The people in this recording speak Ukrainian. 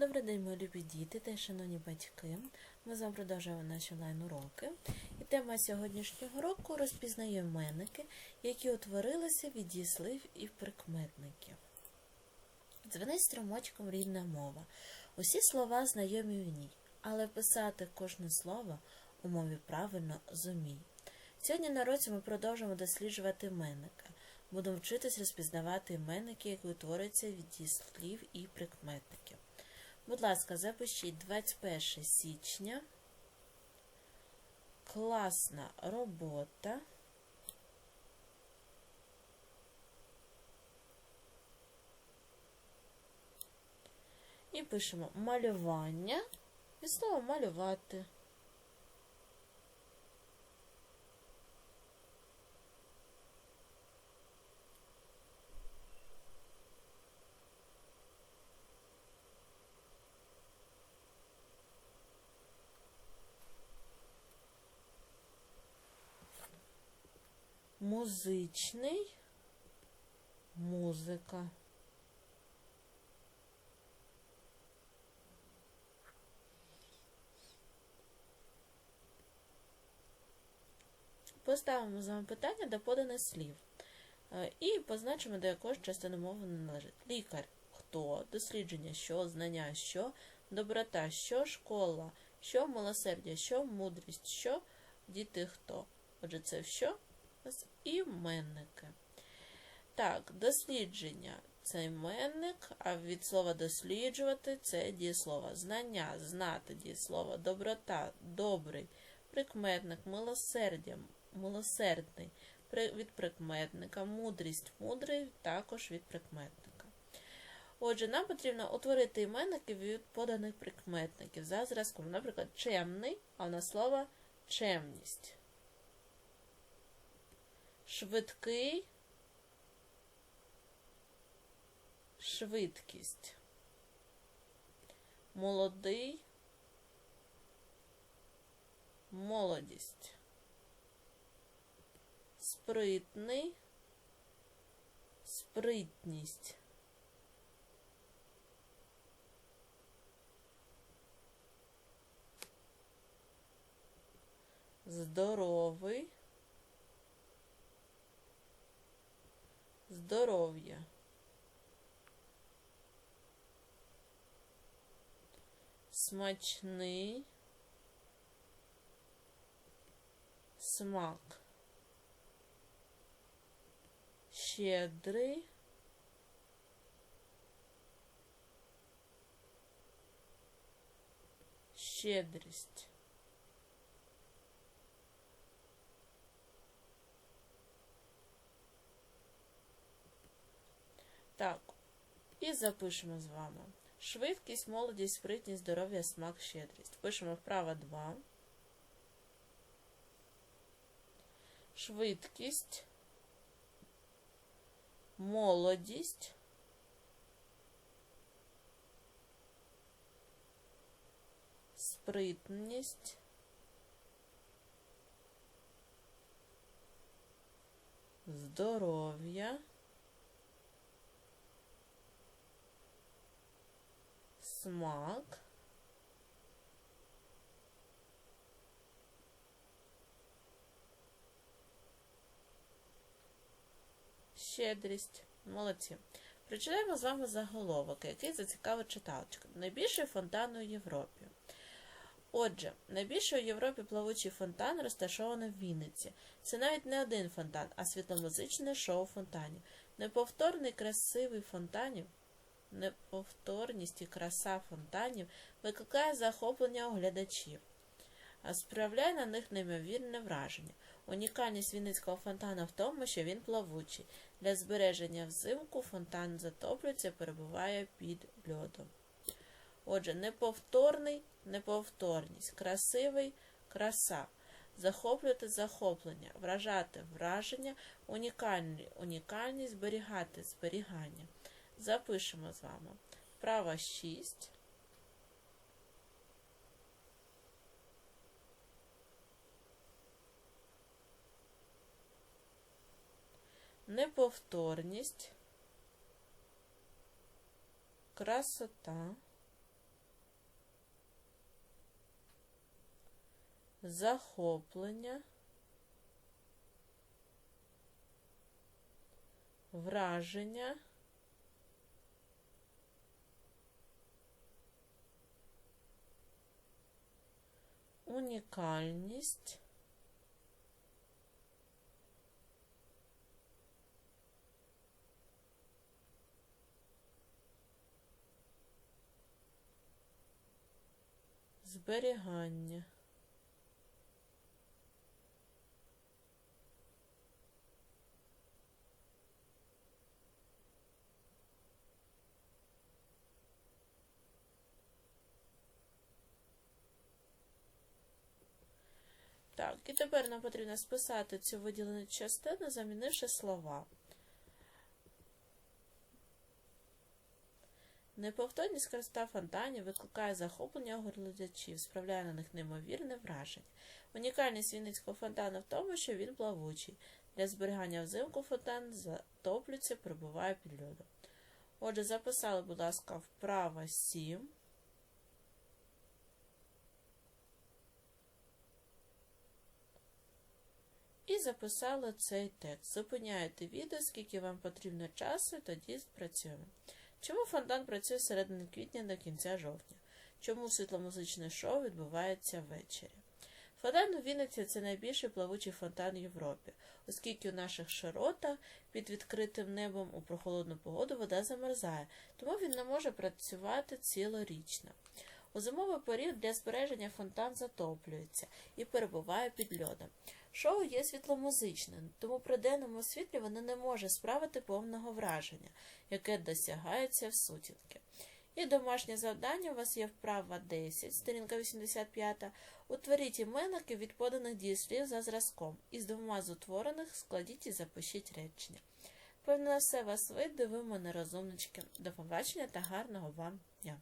Добрий день, мої любі діти та шановні батьки. Ми з вами продовжуємо наші онлайн-уроки. І тема сьогоднішнього року розпізнає іменники, які утворилися від дієслів і прикметників. Дзвенить струмочком рідна мова. Усі слова знайомі в ній, але писати кожне слово у мові правильно зумій. Сьогодні на році ми продовжуємо досліджувати іменники. Будемо вчитись розпізнавати іменники, які утворюються від дієслів і прикметників. Будь ласка, запишіть 21 січня. Класна робота. І пишемо малювання і слово малювати. Музичний музика. Поставимо з вами питання до поданих слів. Е, І позначимо, до якої частини мови не належить. Лікар хто, дослідження що, знання що, доброта що, школа, що, милосердя, що, мудрість, що, діти хто. Отже, це що? У іменники. Так, дослідження це іменник, а від слова досліджувати це дієслово. Знання, знати дієслово, доброта, добрий, прикметник, милосердя, милосердний, від прикметника, мудрість, мудрий, також від прикметника. Отже, нам потрібно утворити іменники від поданих прикметників за зразком. Наприклад, чемний, а в нас слово чемність. Швидкий, швидкість. Молодий, молодість. Спритний, спритність. Здоровий, здоров'я. Смачний, смак. Щедрий, щедрість. Так, і запишемо з вами. Швидкість, молодість, спритність, здоров'я, смак, щедрість. Пишемо вправо 2. Швидкість, молодість, спритність, здоров'я, смак, щедрість. Молодці. Прочитаємо з вами заголовок, який зацікавить читалочку. Найбільший фонтан у Європі. Отже, найбільший у Європі плавучий фонтан розташований в Вінниці. Це навіть не один фонтан, а світломузичне шоу фонтанів. Неповторний красивий фонтанів, неповторність і краса фонтанів викликає захоплення у глядачів, а справляє на них неймовірне враження. Унікальність Вінницького фонтана в тому, що він плавучий. Для збереження взимку фонтан затоплюється, перебуває під льодом. Отже, неповторний неповторність, красивий краса, захоплювати захоплення, вражати враження, унікальні, унікальність, зберігати зберігання. Запишемо з вами. Права 6. Неповторність, красота, захоплення, враження, унікальність, зберігання. Так, і тепер нам потрібно списати цю виділену частину, замінивши слова. Неповторність красота фонтанів викликає захоплення глядачів, справляє на них неймовірне враження. Унікальність Вінницького фонтану в тому, що він плавучий. Для зберігання взимку фонтан затоплюється, прибуває під льодом. Отже, записали, будь ласка, вправа 7. І записали цей текст. Зупиняєте відео, скільки вам потрібно часу, тоді спрацюємо. Чому фонтан працює з середини квітня до кінця жовтня? Чому світломузичне шоу відбувається ввечері? Фонтан у Вінниці це найбільший плавучий фонтан в Європі, оскільки у наших широтах під відкритим небом у прохолодну погоду вода замерзає, тому він не може працювати цілорічно. У зимовий період для збереження фонтан затоплюється і перебуває під льодом. Шоу є світломузичним, тому при денному світлі воно не може справити повного враження, яке досягається в сутінки. І домашнє завдання у вас є вправа 10, сторінка 85. Утворіть іменники від поданих дієслів за зразком. Із двома з утворених складіть і запишіть речення. Певно, все вас вийде, ви мене розумнички. До побачення та гарного вам дня!